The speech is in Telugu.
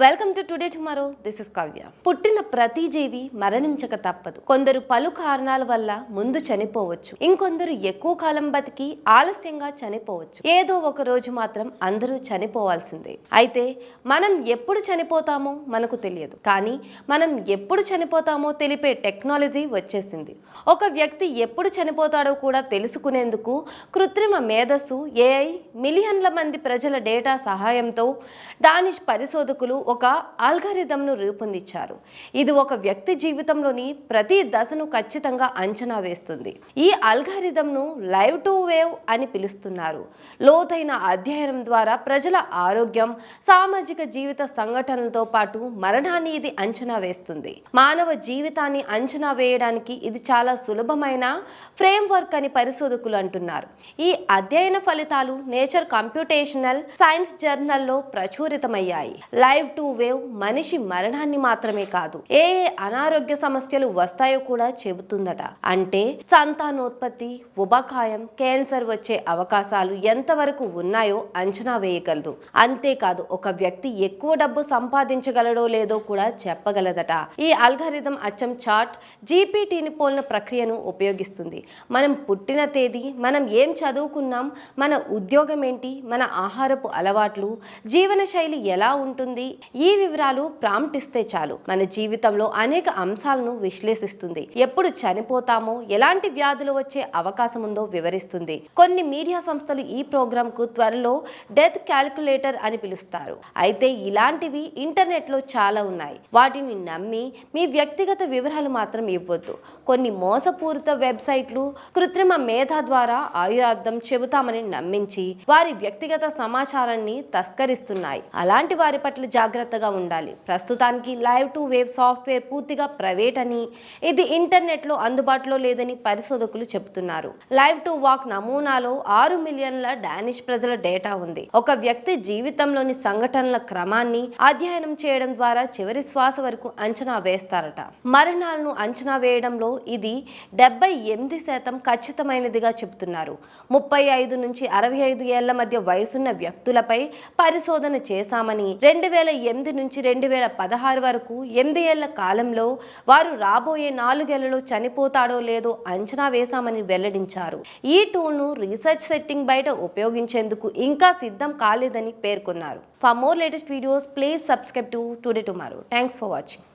Welcome to today tomorrow this is Kavya పుట్టిన ప్రతి జీవి మరణించక తప్పదు. కొందరు పలు కారణాల వల్ల ముందు చనిపోవచ్చు. ఇంకొందరు ఎక్కువ కాలం బతికి ఆలస్యంగా చనిపోవచ్చు. ఏదో ఒక రోజు మాత్రం అందరూ చనిపోవాల్సిందే. అయితే మనం ఎప్పుడు చనిపోతామో మనకు తెలియదు. కానీ మనం ఎప్పుడు చనిపోతామో తెలిపే టెక్నాలజీ వచ్చేసింది. ఒక వ్యక్తి ఎప్పుడు చనిపోతాడో కూడా తెలుసుకునేందుకు కృత్రిమ మేధస్సు ఏఐ మిలియన్ల మంది ప్రజల డేటా సహాయంతో డానిష్ పరిశోధకులు ఒక ఆల్గారిథంను రూపొందించారు. ఇది ఒక వ్యక్తి జీవితంలోని ప్రతి దశను ఖచ్చితంగా అంచనా వేస్తుంది. ఈ ఆల్గారిథంను లైవ్ టు వేవ్ అని పిలుస్తున్నారు. లోతైన అధ్యయనం ద్వారా ప్రజల ఆరోగ్యం సామాజిక జీవిత సంఘటనలతో పాటు మరణాన్ని ఇది అంచనా వేస్తుంది. మానవ జీవితాన్ని అంచనా వేయడానికి ఇది చాలా సులభమైన ఫ్రేమ్వర్క్ అని పరిశోధకులు అంటున్నారు. ఈ అధ్యయన ఫలితాలు నేచర్ కంప్యూటేషనల్ సైన్స్ జర్నల్లో ప్రచురితమయ్యాయి. లైవ్ టు వేవ్ మనిషి మరణాన్ని మాత్రమే కాదు ఏ ఏ అనారోగ్య సమస్యలు వస్తాయో కూడా చెబుతుందట. అంటే సంతానోత్పత్తి ఉబకాయం క్యాన్సర్ వచ్చే అవకాశాలు ఎంతవరకు ఉన్నాయో అంచనా వేయగలదు. అంతేకాదు ఒక వ్యక్తి ఎక్కువ డబ్బు సంపాదించగలడో లేదో కూడా చెప్పగలదట. ఈ అల్గారిథం అచ్చం చార్ట్ జీపీటీని పోలిన ప్రక్రియను ఉపయోగిస్తుంది. మనం పుట్టిన తేదీ మనం ఏం చదువుకున్నాం మన ఉద్యోగం ఏంటి మన ఆహారపు అలవాట్లు జీవన శైలి ఎలా ఉంటుంది ఈ వివరాలు ప్రాంప్ట్ ఇస్తే చాలు. మన జీవితంలో అనేక అంశాలను విశ్లేషిస్తుంది. ఎప్పుడు చనిపోతామో ఎలాంటి వ్యాధులు వచ్చే అవకాశం ఉందో వివరిస్తుంది. కొన్ని మీడియా సంస్థలు ఈ ప్రోగ్రామ్కు త్వరలో డెత్ క్యాలిక్యులేటర్ అని పిలుస్తారు. అయితే ఇలాంటివి ఇంటర్నెట్లో చాలా ఉన్నాయి. వాటిని నమ్మి మీ వ్యక్తిగత వివరాలు మాత్రం ఇవ్వద్దు. కొన్ని మోసపూరిత వెబ్సైట్లు కృత్రిమ మేధ ద్వారా ఆయురార్థం చెబుతామని నమ్మించి వారి వ్యక్తిగత సమాచారాన్ని తస్కరిస్తున్నాయి. అలాంటి వారి పట్ల జాగ్రత్తగా ఉండాలి. ప్రస్తుతానికి లైవ్ టు వేవ్ సాఫ్ట్వేర్ పూర్తిగా ప్రైవేట్ అని ఇది ఇంటర్నెట్లో అందుబాటులో లేదని పరిశోధకులు చెబుతున్నారు. లైవ్ టు వాక్ నమూనాలో ఆరు మిలియన్ల డానిష్ ప్రజల డేటా ఉంది. ఒక వ్యక్తి జీవితంలోని సంఘటనల క్రమాన్ని అధ్యయనం చేయడం ద్వారా చివరి శ్వాస వరకు అంచనా వేస్తారట. మరణాలను అంచనా వేయడంలో ఇది డెబ్బై ఎనిమిది శాతం ఖచ్చితమైనదిగా చెబుతున్నారు. ముప్పై ఐదు నుంచి అరవై ఐదు ఏళ్ళ మధ్య వయసున్న వ్యక్తులపై పరిశోధన చేశామని రెండు వేల ఎనిమిది నుంచి రెండు వేల పదహారు వరకు ఎనిమిది ఏళ్ళ కాలంలో వారు రాబోయే నాలుగేళ్ళలో చనిపోతాడో లేదో అంచనా వేశామని వెల్లడించారు. ఈ టూల్ను రీసెర్చ్ సెట్టింగ్ బయట ఉపయోగించేందుకు ఇంకా సిద్ధం కాలేదని పేర్కొన్నారు. For more latest videos please subscribe to today tomorrow thanks for watching